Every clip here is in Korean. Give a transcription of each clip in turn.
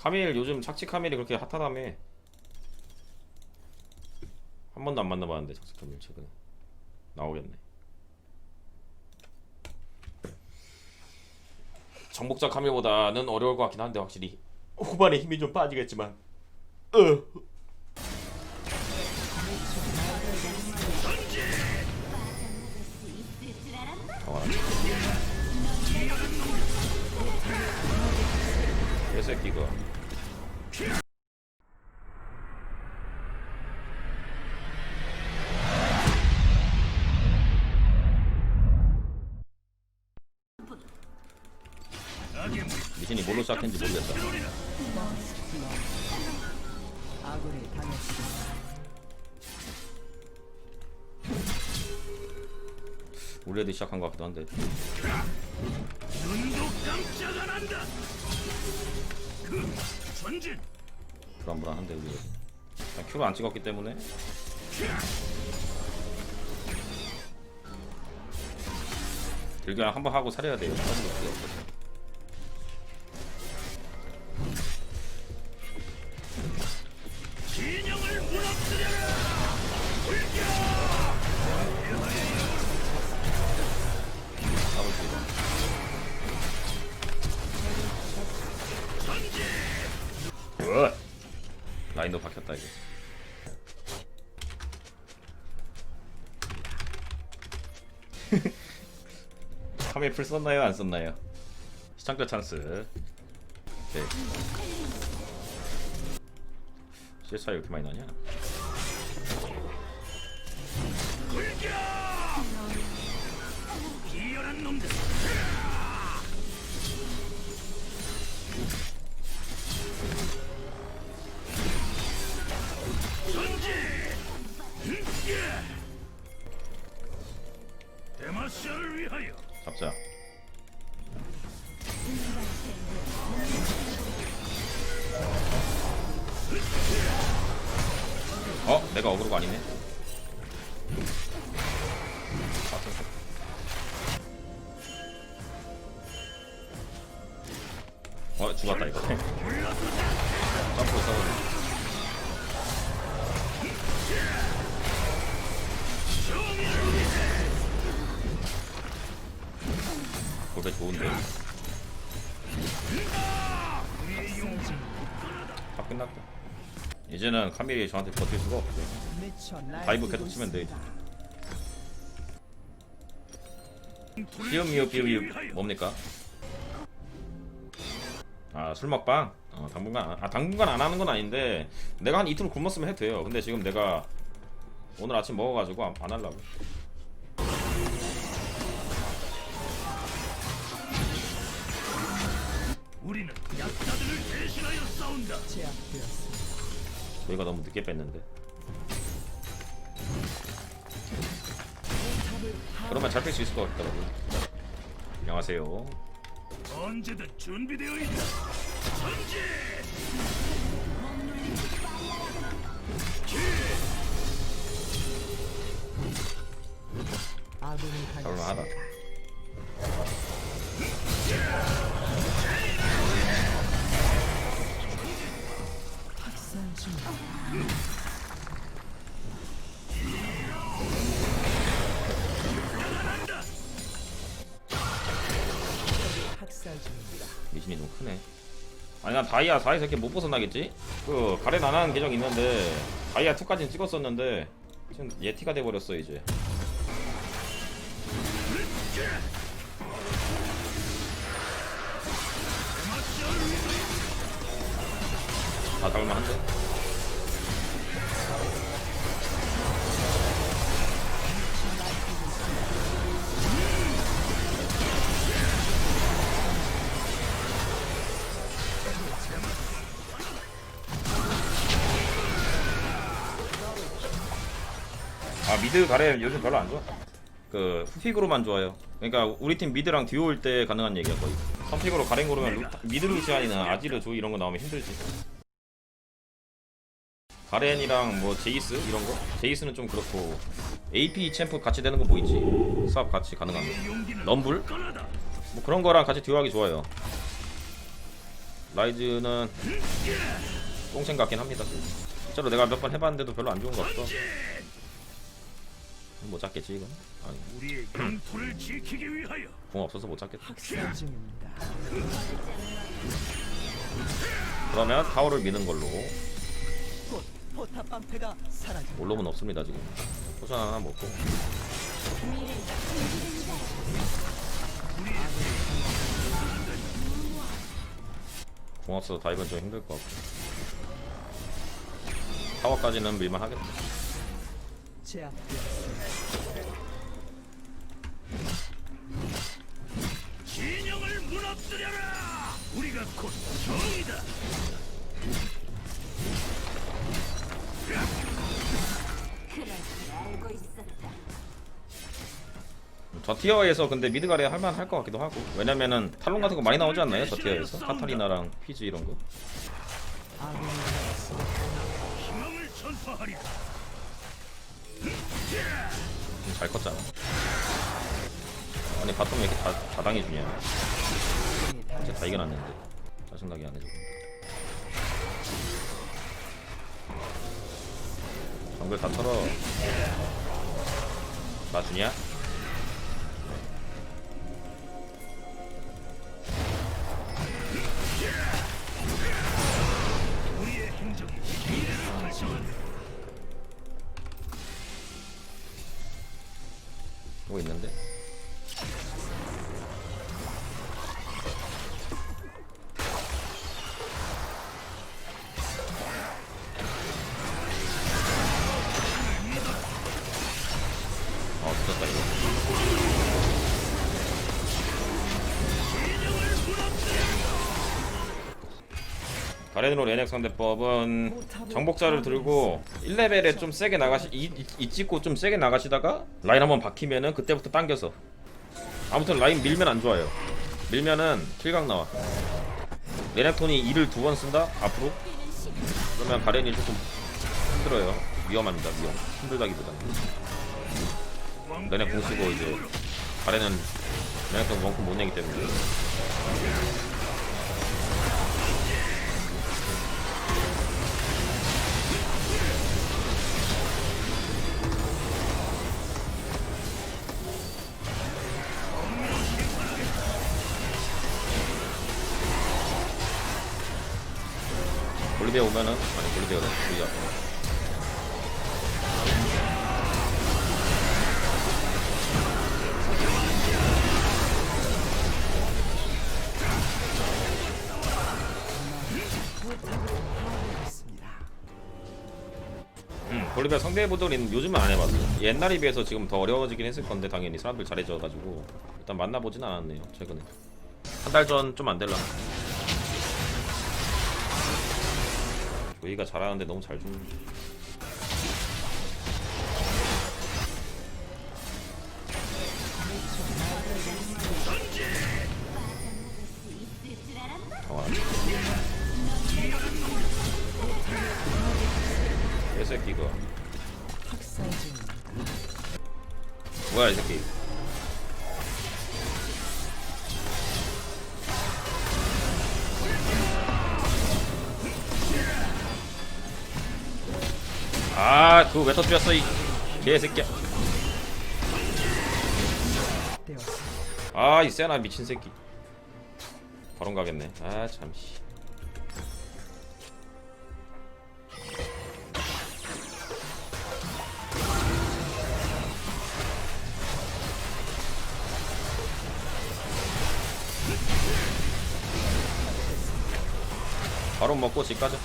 카밀 요즘 착취 카밀이 그렇게 핫하다며. 한 번도 안 만나봤는데 착취 카밀 최근에. 나오겠네. 정복자 카밀보다는 어려울 것 같긴 한데 확실히. 후반에 힘이 좀 빠지겠지만. 어. 미신이 뭘로 시작했는지 모르겠다. 우리 애들 시작한 것 같기도 한데 눈도 깜짝 안 한다. 그 전진 불안불안한데 우리 애들 그냥 큐를 안 찍었기 때문에 들기랑 한번 하고 살려야 돼요 라인도 박혔다 이제 카메 풀 썼나요 안 썼나요? 시청자 찬스 오케이 CSI 이렇게 많이 나냐? 어? 내가 어그로가 아니네. 어 죽었다 이거. 점프로 싸우네 골배 좋은데. 다 끝났다 이제는 카밀이 저한테 버틸 수가 날 다이브 계속 치면 돼 비읍 미읍 비읍 미읍 뭡니까? 아 술 먹방? 어 당분간 안- 아 당분간 안 하는 건 아닌데 내가 한 이틀 굶었으면 해도 돼요 근데 지금 내가 오늘 아침 먹어가지고 안, 안 하려고 우리는 약자들을 대신하여 싸운다. 제압되었습니다. 저희가 너무 늦게 뺐는데. 그러면 잡힐 수 있을 것 같더라고요 안녕하세요. 언제든 준비되어 있다. 아군이 잡을만하다 미신이 좀 크네 아니 난 다이아 4에서 이렇게 못 벗어나겠지? 그 가렌 안 하는 계정 있는데 다이아 2까지는 찍었었는데 지금 예티가 돼버렸어 이제 다 잡을만한데? 미드 가렌 요즘 별로 안 좋아. 그 후픽으로만 좋아요. 그러니까 우리 팀 미드랑 듀오일 때 가능한 얘기야 거의. 선픽으로 가렌 고르면 루, 미드 루시안이나 아지르 조이 이런 거 나오면 힘들지. 가렌이랑 뭐 제이스 이런 거? 제이스는 좀 그렇고 AP 챔프 같이 되는 거 보이지? 수합 같이 가능한 거 용기는 럼블. 뭐 그런 거랑 같이 듀오하기 좋아요. 라이즈는 똥생 같긴 합니다. 실제로 내가 몇 번 해봤는데도 별로 안 좋은 거 없어. 못 잡겠지 이건. 아니 우리의 영토를 지키기 위하여 공 없어서 못 잡겠다. 학살 중입니다. 그러면 타워를 미는 걸로. 곧 포탑 방패가 사라집니다. 올로은 없습니다 지금. 포션 하나 먹고. 공 없어서 다이브는 좀 힘들 것 같고. 타워까지는 밀만 하겠다. 진영을 무너뜨려라 우리가 곧 정이다 그럴 줄 알고 있었다. 저 티어에서 근데 미드가레 할만 할 것 같기도 하고 왜냐면은 탈론 같은 거 많이 나오지 않나요? 저 티어에서 카타리나랑 피즈 이런 거. 희망을 전파하리라 좀 잘 컸잖아. 아니 바텀 왜 이렇게 다, 다 당해주냐? 진짜 다 이겨놨는데 짜증나게 안 해줘. 정글 다 털어. 놔주냐? 뭐 있는데? 가렌으로 레넥 상대법은 정복자를 들고 1레벨에 좀 세게 나가시 이, 이, 이 찍고 좀 세게 나가시다가 라인 한번 박히면은 그때부터 당겨서. 아무튼 라인 밀면 안 좋아요. 밀면은 킬각 나와. 레넥톤이 2를 두 번 쓴다? 앞으로? 그러면 가렌이 조금 힘들어요. 위험합니다 위험. 힘들다기보다는. 레넥 공 쓰고 이제 가렌은 레넥톤 원큼 못 내기 때문에 볼리비아 오면은 아니 볼리비아 있습니다. 음, 볼리비아 상대 보더린 요즘은 안 해봤어. 옛날에 비해서 지금 더 어려워지긴 했을 건데 당연히 사람들 잘해져가지고 일단 만나보진 않았네요 최근에. 한 달 전 좀 안 될라. 조이가 잘하는데 너무 잘 학살 중입니다. 뭐야 이 새끼 아 그거 왜 터뜨렸어 이 개새끼야. 되었습니다. 아이 세나 미친 새끼. 바로 가겠네. 아 잠시 바로 먹고 집 가자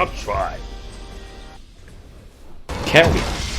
Tough try. Carry.